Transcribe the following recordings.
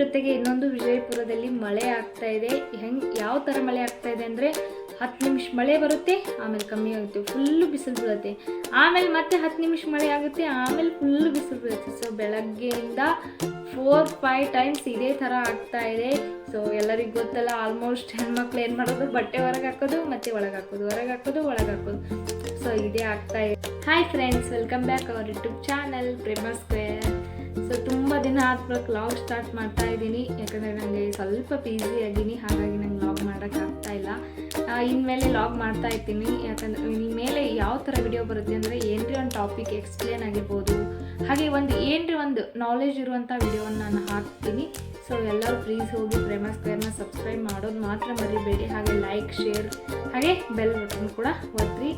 ಜೊತೆಗೆ ಇನ್ನೊಂದು ವಿಜಯಪುರದಲ್ಲಿ ಮಳೆ ಆಗ್ತಾ ಇದೆ. ಹೆಂಗೆ, ಯಾವ ಥರ ಮಳೆ ಆಗ್ತಾ ಇದೆ ಅಂದರೆ ಹತ್ತು ನಿಮಿಷ ಮಳೆ ಬರುತ್ತೆ, ಆಮೇಲೆ ಕಮ್ಮಿ ಆಗುತ್ತೆ ಫುಲ್ಲು ಬಿಸಿಲು ಬೀಳುತ್ತೆ. ಆಮೇಲೆ ಮತ್ತೆ ಹತ್ತು ನಿಮಿಷ ಮಳೆ ಆಗುತ್ತೆ, ಆಮೇಲೆ ಫುಲ್ಲು ಬಿಸಿಲು ಬೀಳುತ್ತೆ. ಸೊ ಬೆಳಗ್ಗೆಯಿಂದ ಫೋರ್ ಫೈವ್ ಟೈಮ್ಸ್ ಇದೇ ಥರ ಆಗ್ತಾ ಇದೆ. ಸೊ ಎಲ್ಲರಿಗೂ ಗೊತ್ತಲ್ಲ ಆಲ್ಮೋಸ್ಟ್ ಹೆಣ್ಮಕ್ಳು ಏನು ಮಾಡೋದು? ಬಟ್ಟೆ ಹೊರಗೆ ಹಾಕೋದು, ಮತ್ತೆ ಒಳಗೆ ಹಾಕೋದು, ಹೊರಗೆ ಹಾಕೋದು, ಒಳಗೆ ಹಾಕೋದು. ಸೊ ಇದೇ ಆಗ್ತಾ ಇದೆ. Hi friends welcome back our YouTube channel Prema square so ತುಂಬ ದಿನ ಆದ್ಮೇಲೆ ಲಾಗ್ ಸ್ಟಾರ್ಟ್ ಮಾಡ್ತಾ ಇದ್ದೀನಿ ಯಾಕಂದರೆ ನನಗೆ ಸ್ವಲ್ಪ ಬ್ಯುಸಿ ಆಗಿನಿ. ಹಾಗಾಗಿ ನಂಗೆ ವ್ಲಾಗ್ ಆಗ್ತಾ ಇಲ್ಲ ಇನ್ಮೇಲೆ ಲಾಗ್ ಮಾಡ್ತಾ ಇರ್ತೀನಿ ಯಾಕಂದರೆ, ಇನ್ಮೇಲೆ ಯಾವ ಥರ ವಿಡಿಯೋ ಬರುತ್ತೆ ಅಂದರೆ ಏನ್ರಿ ಒಂದು ಟಾಪಿಕ್ ಎಕ್ಸ್ಪ್ಲೇನ್ ಆಗಿರ್ಬೋದು. ಹಾಗೆ ಒಂದು, ಏನ್ರಿ ಒಂದು ನಾಲೆಜ್ ಇರುವಂಥ ವಿಡಿಯೋವನ್ನು ನಾನು ಹಾಕ್ತೀನಿ. ಸೊ ಎಲ್ಲರೂ ಪ್ಲೀಸ್ ಹೋಗಿ ಪ್ರೇಮ ಸ್ಕ್ವೇರ್ನ ಸಬ್ಸ್ಕ್ರೈಬ್ ಮಾಡೋದು ಮಾತ್ರ ಮರಿಬೇಡಿ. ಹಾಗೆ ಲೈಕ್ ಶೇರ್ ಹಾಗೆ ಬೆಲ್ ಬಟನ್ ಕೂಡ ಒತ್ತಿರಿ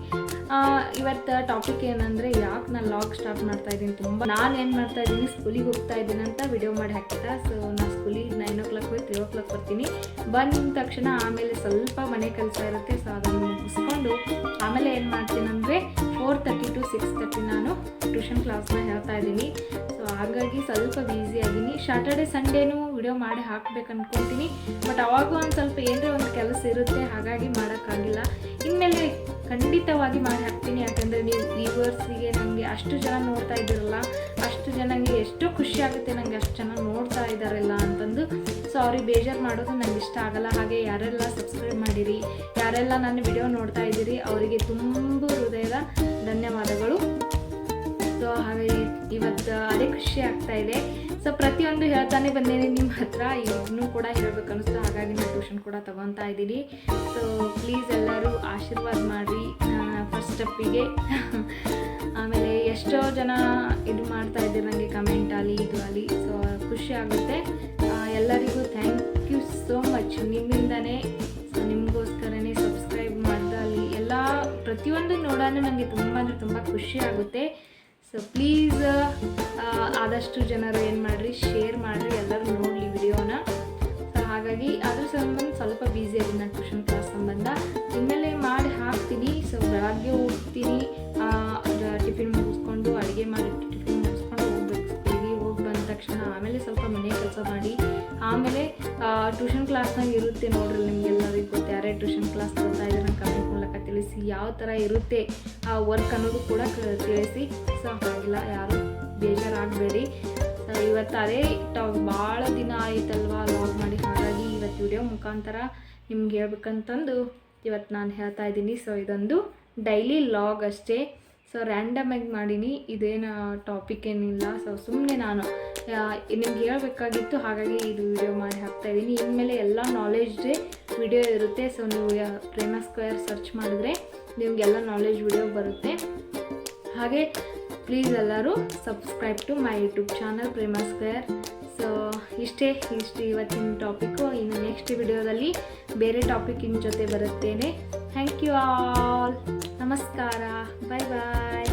ಇವತ್ತು ಟಾಪಿಕ್ ಏನಂದರೆ ಯಾಕೆ ನಾನು ಲಾಗ್ ಸ್ಟಾರ್ಟ್ ಮಾಡ್ತಾ ಇದ್ದೀನಿ ತುಂಬ. ನಾನು ಏನು ಮಾಡ್ತಾ ಇದ್ದೀನಿ ಸ್ಕೂಲಿಗೆ ಹೋಗ್ತಾ ಇದ್ದೀನಿ ಅಂತ ವಿಡಿಯೋ ಮಾಡಿ ಹಾಕಿದ್ದ. ಸೊ ನಾನು ಸ್ಕೂಲಿಗೆ ನೈನ್ ಓ ಕ್ಲಾಕ್ ಹೋಗಿ ತ್ರೀ ಓ ಕ್ಲಾಕ್ ಬರ್ತೀನಿ. ಬಂದ ತಕ್ಷಣ ಆಮೇಲೆ ಸ್ವಲ್ಪ ಮನೆ ಕೆಲಸ ಇರುತ್ತೆ ಸೊ ಅದನ್ನು ಮುಗಿಸ್ಕೊಂಡು ಆಮೇಲೆ ಏನು ಮಾಡ್ತೀನಿ ಅಂದರೆ four thirty to six thirty ನಾನು ಟ್ಯೂಷನ್ ಕ್ಲಾಸ್ನ ಹೇಳ್ತಾ ಇದ್ದೀನಿ. ಸೊ ಹಾಗಾಗಿ ಸ್ವಲ್ಪ ಬ್ಯುಸಿ ಆಗಿನಿ ಸ್ಯಾಟರ್ಡೆ ಸಂಡೇನೂ ವಿಡಿಯೋ ಮಾಡಿ ಹಾಕ್ಬೇಕು ಅಂದ್ಕೊಳ್ತೀನಿ ಬಟ್ ಅವಾಗೂ ಒಂದು ಸ್ವಲ್ಪ ಏನೇ ಒಂದು ಕೆಲಸ ಇರುತ್ತೆ, ಹಾಗಾಗಿ ಮಾಡೋಕ್ಕಾಗಿಲ್ಲ. ಇನ್ಮೇಲೆ ಖಂಡಿತವಾಗಿ ಮಾಡಿ ಹಾಕ್ತೀನಿ. ಯಾಕಂದರೆ ನೀವು ವ್ಯೂವರ್ಸಿಗೆ ನನಗೆ ಅಷ್ಟು ಜನ ನೋಡ್ತಾ ಇದ್ದೀರಲ್ಲ, ಅಷ್ಟು ಜನಗೆ ಎಷ್ಟೋ ಖುಷಿ ಆಗುತ್ತೆ ನನಗೆ ಅಷ್ಟು ಜನ ನೋಡ್ತಾ ಇದ್ದಾರಲ್ಲ ಅಂತಂದು ಅವ್ರಿಗೆ ಬೇಜಾರು ಮಾಡೋದು ನನಗೆ ಇಷ್ಟ ಆಗಲ್ಲ. ಹಾಗೆ ಯಾರೆಲ್ಲ ಸಬ್ಸ್ಕ್ರೈಬ್ ಮಾಡಿರಿ, ಯಾರೆಲ್ಲ ನನ್ನ ವಿಡಿಯೋ ನೋಡ್ತಾ ಇದ್ದೀರಿ, ಅವರಿಗೆ ತುಂಬ ಹೃದಯದ ಧನ್ಯವಾದಗಳು. ಸೊ ಹಾಗೆ ಇವತ್ತು ಅದೇ ಖುಷಿ ಆಗ್ತಾ ಇದೆ. ಸೊ ಪ್ರತಿಯೊಂದು ಹೇಳ್ತಾನೆ ಬಂದೇನೆ ನಿಮ್ಮ ಹತ್ರ. ಇನ್ನೂ ಕೂಡ ಹೇಳ್ಬೇಕು ಅನಿಸ್ತು ಹಾಗಾಗಿ ನಾನು ಟ್ಯೂಷನ್ ಕೂಡ ತಗೊತಾ ಇದ್ದೀನಿ. ಸೊ ಪ್ಲೀಸ್ ಎಲ್ಲರೂ ಆಶೀರ್ವಾದ ಮಾಡಿರಿ. ಫಸ್ಟ್ ಸ್ಟೆಪ್ಪಿಗೆ ಆಮೇಲೆ ಎಷ್ಟೋ ಜನ ಇದು ಮಾಡ್ತಾ ಇದ್ದೀರಿ ನನಗೆ ಕಮೆಂಟ್ ಆಗಲಿ ಇದು ಆಗಲಿ ಸೊ ಖುಷಿ ಆಗುತ್ತೆ. ಎಲ್ಲರಿಗೂ ಥ್ಯಾಂಕ್ ಯು ಸೋ ಮಚ್ ನಿಮ್ಮಿಂದನೇ ನಿಮಗೋಸ್ಕರನೇ ಸಬ್ಸ್ಕ್ರೈಬ್ ಮಾಡ್ದಲ್ಲಿ ಎಲ್ಲ ಪ್ರತಿಯೊಂದು ನೋಡೋಣ ನನಗೆ ತುಂಬ ಅಂದರೆ ತುಂಬ ಖುಷಿ ಆಗುತ್ತೆ. ಸೊ ಪ್ಲೀಸ್ ಆದಷ್ಟು ಜನರು ಏನು ಮಾಡಿರಿ ಶೇರ್ ಮಾಡಿರಿ, ಎಲ್ಲರೂ ನೋಡಲಿ ವಿಡಿಯೋನ ಸೊ ಹಾಗಾಗಿ ಅದ್ರ ಸಂಬಂಧ ಸ್ವಲ್ಪ ಬ್ಯುಸಿ ಆಗಿದೆ ನಾನು ಟ್ಯೂಷನ್ ಕ್ಲಾಸ್ ಸಂಬಂಧ. ಇನ್ಮೇಲೆ ಮಾಡಿ ಹಾಕ್ತೀನಿ. ಸೊ ಬೆಳಗ್ಗೆ ಆಮೇಲೆ ಸ್ವಲ್ಪ ಮನೆ ಕೆಲಸ ಮಾಡಿ, ಆಮೇಲೆ ಟ್ಯೂಷನ್ ಕ್ಲಾಸ್ನಾಗ ಇರುತ್ತೆ ನೋಡ್ರಿ ನಿಮಗೆಲ್ಲರಿಗೂ ಗೊತ್ತು ಯಾರೇ ಟ್ಯೂಷನ್ ಕ್ಲಾಸ್ ಬರ್ತಾ ಇದ್ದಾರೆ ಕಮೆಂಟ್ ಮೂಲಕ ತಿಳಿಸಿ, ಯಾವ ಥರ ಇರುತ್ತೆ ಆ ವರ್ಕ್ ಅನ್ನೋದು ಕೂಡ ತಿಳಿಸಿ. ಸೊ, ಹಾಗಿಲ್ಲ, ಯಾರು ಬೇಜಾರಾಗಬೇಡಿ. ಇವತ್ತು ಅದೇ ಟಾಕ್ ಭಾಳ ದಿನ ಆಯಿತಲ್ವಾ ಲಾಗ್ ಮಾಡಿ, ಹಾಗಾಗಿ ಇವತ್ತು ವಿಡಿಯೋ ಮುಖಾಂತರ ನಿಮ್ಗೆ ಹೇಳ್ಬೇಕಂತಂದು ಇವತ್ತು ನಾನು ಹೇಳ್ತಾ ಇದ್ದೀನಿ. ಸೊ, ಇದೊಂದು ಡೈಲಿ ಲಾಗ್ ಅಷ್ಟೇ. ಸೊ ರ್ಯಾಂಡಮಾಗಿ ಮಾಡೀನಿ, ಇದೇನು ಟಾಪಿಕ್ ಏನಿಲ್ಲ. ಸೊ ಸುಮ್ಮನೆ ನಾನು ನಿಮ್ಗೆ ಹೇಳಬೇಕಾಗಿತ್ತು, ಹಾಗಾಗಿ ಇದು ವಿಡಿಯೋ ಮಾಡಿ ಹಾಕ್ತಾ ಇದ್ದೀನಿ. ಇನ್ಮೇಲೆ ಎಲ್ಲ ನಾಲೆಜ್ದೇ ವಿಡಿಯೋ ಇರುತ್ತೆ ಸೊ ನೀವು ಪ್ರೇಮ ಸ್ಕ್ವೇರ್ ಸರ್ಚ್ ಮಾಡಿದ್ರೆ ನಿಮಗೆಲ್ಲ ನಾಲೆಜ್ ವಿಡಿಯೋ ಬರುತ್ತೆ. ಹಾಗೆ ಪ್ಲೀಸ್ ಎಲ್ಲರೂ subscribe to my YouTube channel Prema square so ಇಷ್ಟೇ, ಇಷ್ಟು ಇವತ್ತಿನ ಟಾಪಿಕ್ಕು ಇನ್ನು ನೆಕ್ಸ್ಟ್ ವಿಡಿಯೋದಲ್ಲಿ ಬೇರೆ ಟಾಪಿಕ್ಕಿನ ಜೊತೆ ಬರುತ್ತೇನೆ. ಥ್ಯಾಂಕ್ ಯು ಆಲ್ ನಮಸ್ಕಾರ. ಬಾಯ್ ಬಾಯ್